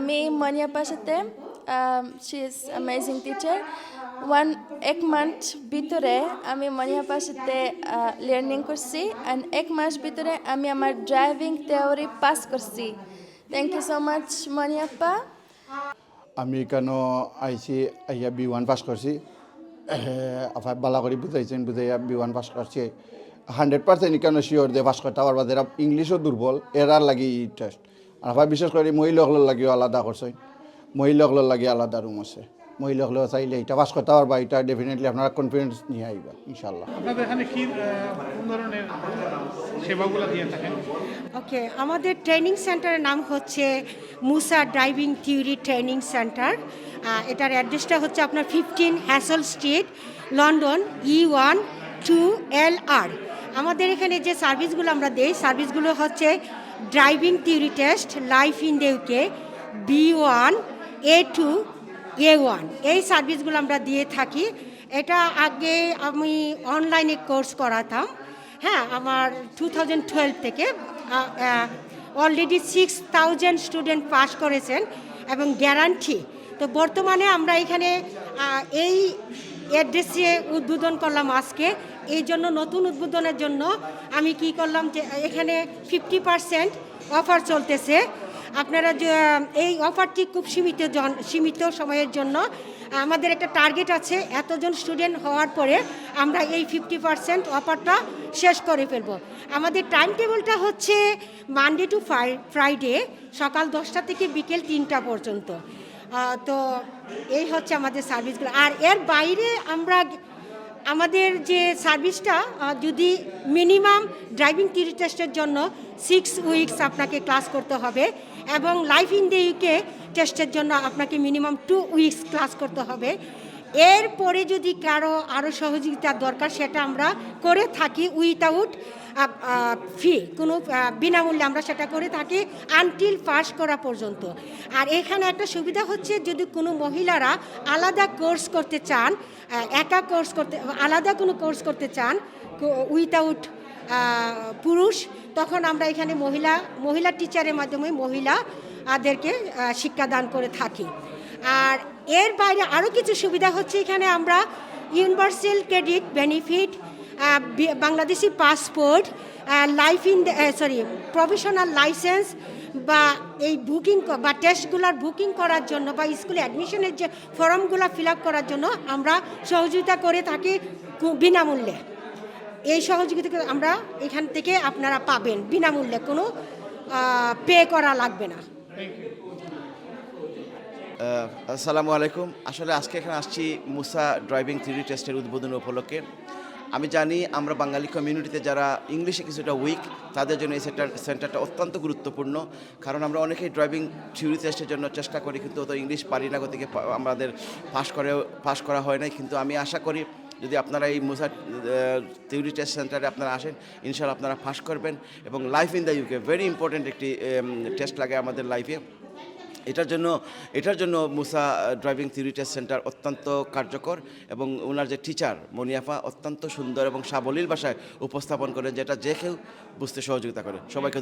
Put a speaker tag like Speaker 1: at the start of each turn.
Speaker 1: আমি মনিয়াপার সাথে she is amazing teacher one এক মান্থ ভিতরে আমি মনিয়াপার সাথে লার্নিং করছি অ্যান্ড এক মাস ভিতরে আমি আমার ড্রাইভিং থিওরি পাস করছি। Thank you so much Moniappa.
Speaker 2: আমি কেন আইসি আইয়া বি ওয়ান পাস করছি। আফাই বালা করে বুঝাইছেন, বুঝাইয়া বি ওয়ান পাস করছি। হান্ড্রেড পার্সেন্ট কেন শিওর দিয়ে পাস করতে পারবা এরা ইংলিশও দুর্বল এরার লাগি টেস্ট আফাই বিশেষ করে মহিলাগুলোর লাগিও আলাদা করছে মহিলাগুলোর লাগি আলাদা রুম আছে। মহিলাগুলো চাইলে এটা পাস করতে পারবা এটা ডেফিনেটলি আপনারা কনফিডেন্স নিয়ে আইবা ইনশাল্লাহ
Speaker 3: আপনাদের এখানে কি কোন ধরনের সেবাগুলো দিয়ে থাকেন
Speaker 4: ওকে আমাদের ট্রেনিং সেন্টারের নাম হচ্ছে Musa driving theory training centre এটার অ্যাড্রেসটা হচ্ছে আপনার fifteen Hessel street London E one two L R আমাদের এখানে যে সার্ভিসগুলো আমরা দেই, সার্ভিসগুলো হচ্ছে driving theory test, life in the UK, B one, A two, A one. এই সার্ভিসগুলো আমরা দিয়ে থাকি। এটা আগে আমি অনলাইনে কোর্স করাতাম। হ্যাঁ আমার টু থাউজেন্ড টুয়েলভ থেকে already six thousand student pass করেছেন এবং গ্যারান্টি। তো বর্তমানে আমরা এখানে এই অ্যাড্রেসে উদ্বোধন করলাম আজকে। এই জন্য নতুন উদ্বোধনের জন্য আমি কি করলাম যে, এখানে ফিফটি পারসেন্ট অফার চলতেছে। আপনারা এই অফারটি খুব সীমিত জন, সীমিত সময়ের জন্য। আমাদের একটা টার্গেট আছে, এতজন স্টুডেন্ট হওয়ার পরে আমরা এই ফিফটি পার্সেন্ট অফারটা শেষ করে ফেলব। আমাদের টাইম টেবিলটা হচ্ছে মানডে টু ফ্রাইডে সকাল দশটা থেকে বিকেল তিনটা পর্যন্ত। তো এই হচ্ছে আমাদের সার্ভিসগুলো আর এর বাইরে আমরা আমাদের যে সার্ভিসটা যদি মিনিমাম ড্রাইভিং থিওরি টেস্টের জন্য সিক্স উইকস আপনাকে ক্লাস করতে হবে এবং লাইফ ইন দ্য ইউকে টেস্টের জন্য আপনাকে মিনিমাম টু উইকস ক্লাস করতে হবে। এরপরে যদি কারও আরও সহযোগিতার দরকার সেটা আমরা করে থাকি উইথাউট ফি কোনো বিনামূল্যে আমরা সেটা করে থাকি আনটিল পাস করা পর্যন্ত। আর এখানে একটা সুবিধা হচ্ছে যদি কোনো মহিলারা আলাদা কোর্স করতে চান একা কোর্স করতে আলাদা কোনো কোর্স করতে চান উইথাউট পুরুষ তখন আমরা এখানে মহিলা মহিলা টিচারের মাধ্যমে মহিলাদেরকে আহ, শিক্ষাদান করে থাকি। আর এর বাইরে আরও কিছু সুবিধা হচ্ছে এখানে আমরা universal credit benefit Bangladeshi passport life in sorry professional licence বা এই বুকিং বা টেস্টগুলোর বুকিং করার জন্য বা স্কুলে অ্যাডমিশনের যে ফর্মগুলো ফিল করার জন্য আমরা সহযোগিতা করে থাকি বিনামূল্যে। এই সহযোগিতা আমরা এখান থেকে আপনারা পাবেন। বিনামূল্যে কোনো পে করা লাগবে না।
Speaker 5: আসসালামু আলাইকুম। আসলে আজকে এখানে আসছি মুসা ড্রাইভিং থ্রি টেস্টের উদ্বোধন উপলক্ষে। আমি জানি আমরা বাঙালি কমিউনিটিতে যারা ইংলিশে কিছুটা উইক তাদের জন্য এই সেন্টার সেন্টারটা অত্যন্ত গুরুত্বপূর্ণ। কারণ আমরা অনেকেই ড্রাইভিং থিওরি টেস্টের জন্য চেষ্টা করি, কিন্তু অত ইংলিশ পারি না, গতিকে আমাদের পাস করে পাস করা হয় নাই। কিন্তু আমি আশা করি যদি আপনারা এই মুসা থিওরি টেস্ট সেন্টারে আপনারা আসেন ইনশাল্লাহ আপনারা পাস করবেন। এবং life in the UK very important একটি টেস্ট লাগে আমাদের লাইফে এটার জন্য এটার জন্য Musa driving theory test centre অত্যন্ত কার্যকর এবং ওনার যে টিচার মনিয়াফা, অত্যন্ত সুন্দর এবং সাবলীল ভাষায় উপস্থাপন করেন যেটা যে কেউ বুঝতে সহযোগিতা করে সবাইকে।